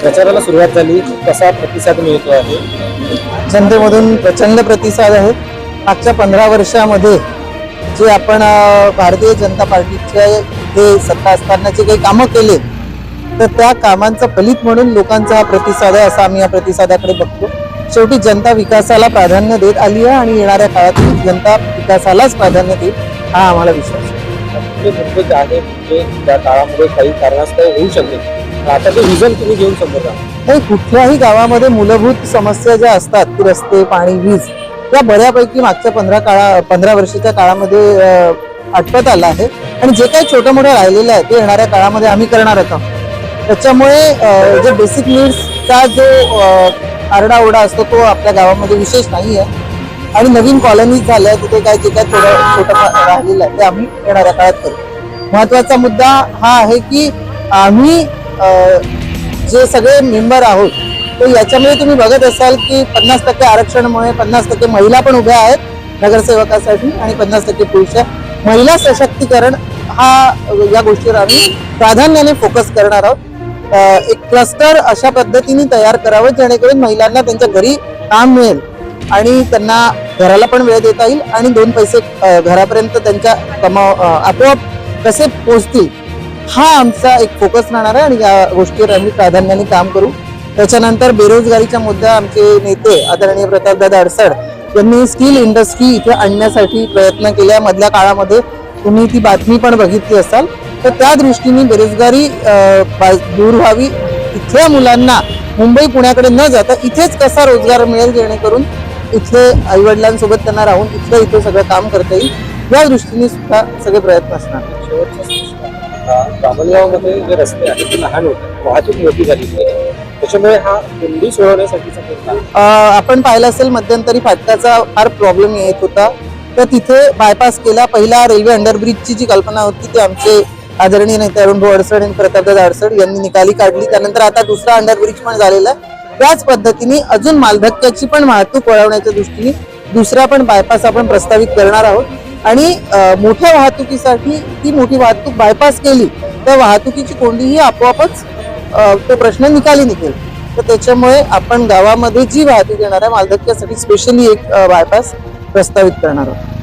प्रचाराला सुरुवात झाली. कसा प्रतिसाद मिळतो आहे? जनतेमधून प्रचंड प्रतिसाद आहे. मागच्या पंधरा वर्षामध्ये जे आपण भारतीय जनता पार्टीच्या जे सत्ता असताना जे काही कामं केले तर त्या कामांचं फलित म्हणून लोकांचा हा प्रतिसाद आहे असा आम्ही या प्रतिसादाकडे बघतो. शेवटी जनता विकासाला प्राधान्य देत आली आहे आणि येणाऱ्या काळात जनता विकासालाच प्राधान्य देईल हा आम्हाला विश्वास आहे. त्या काळामध्ये काही कारणास्तव होऊ शकते आता ते रिझन तुम्ही घेऊन समोर नाही कुठल्याही गावामध्ये मूलभूत समस्या ज्या असतात की रस्ते पाणी वीज त्या बऱ्यापैकी मागच्या पंधरा काळा पंधरा वर्षाच्या काळामध्ये आटपत आलं आहे. आणि जे काही छोटं मोठं राहिलेलं आहे ते येणाऱ्या काळामध्ये आम्ही करणार आहोत. त्याच्यामुळे जे बेसिक नीड्सचा जो आरडाओरडा असतो तो आपल्या गावामध्ये विशेष नाही आहे. आणि नवीन कॉलनीज झाल्या तिथे काय जे काय थोडं छोटं राहिलेलं आहे ते आम्ही येणाऱ्या काळात करू. महत्त्वाचा मुद्दा हा आहे की आम्ही जे सगळे मेंबर आहोत तर याच्यामध्ये तुम्ही बघत असाल की पन्नास टक्के आरक्षणामुळे पन्नास टक्के महिला पण उभ्या आहेत नगरसेवकासाठी आणि पन्नास टक्के पुरुष आहे महिला सशक्तीकरण हा या गोष्टीवर आम्ही प्राधान्याने फोकस करणार आहोत. एक क्लस्टर अशा पद्धतीने तयार करावं जेणेकरून महिलांना त्यांच्या घरी काम मिळेल आणि त्यांना घराला पण वेळ देता येईल आणि दोन पैसे घरापर्यंत त्यांच्या कमाव आपोआप कसे पोहोचतील हा आमचा एक फोकस राहणार आहे आणि या गोष्टीवर आम्ही प्राधान्याने काम करू. त्याच्यानंतर बेरोजगारीच्या मुद्दा आमचे नेते आदरणीय प्रतापदादा अडसड यांनी स्टील इंडस्ट्री इथे आणण्यासाठी प्रयत्न केल्या मधल्या काळामध्ये तुम्ही ती बातमी पण बघितली असाल. तर त्या दृष्टीने बेरोजगारी दूर व्हावी. इथल्या मुलांना मुंबई पुण्याकडे न जाता इथेच कसा रोजगार मिळेल जेणेकरून इथले आईवडिलांसोबत त्यांना राहून इथलं इथं सगळं काम करता येईल? या दृष्टीने सुद्धा सगळे प्रयत्न असणार. बामणगावमध्ये जे रस्ते आहेत ते लहान होते वाहतूक मोठी झालेली आहे त्याच्यामुळे हा कोंडी सोडवण्यासाठीचा आपण पाहिलं असेल मध्यंतरी फाटकाचा फार प्रॉब्लेम येत होता. तर तिथे बायपास केला. पहिला रेल्वे अंडरब्रिजची जी कल्पना होती ती आमचे आदरणीय नेते अरुण भोडसड आणि प्रतापदास अडसड यांनी निकाली काढली. त्यानंतर आता दुसरा अंडरब्रिज पण झालेला आहे. त्याच पद्धतीने अजून मालधक्क्याची पण वाहतूक वळवण्याच्या दृष्टीने दुसरा पण बायपास आपण प्रस्तावित करणार आहोत. आणि मोठ्या वाहतुकीसाठी ती मोठी वाहतूक बायपास केली तर वाहतुकीची कोंडीही आपोआपच तो प्रश्न निकाली निघेल. तर त्याच्यामुळे आपण गावामध्ये जी वाहतूक येणार आहे मालधक्क्यासाठी स्पेशली एक बायपास प्रस्तावित करणार आहोत.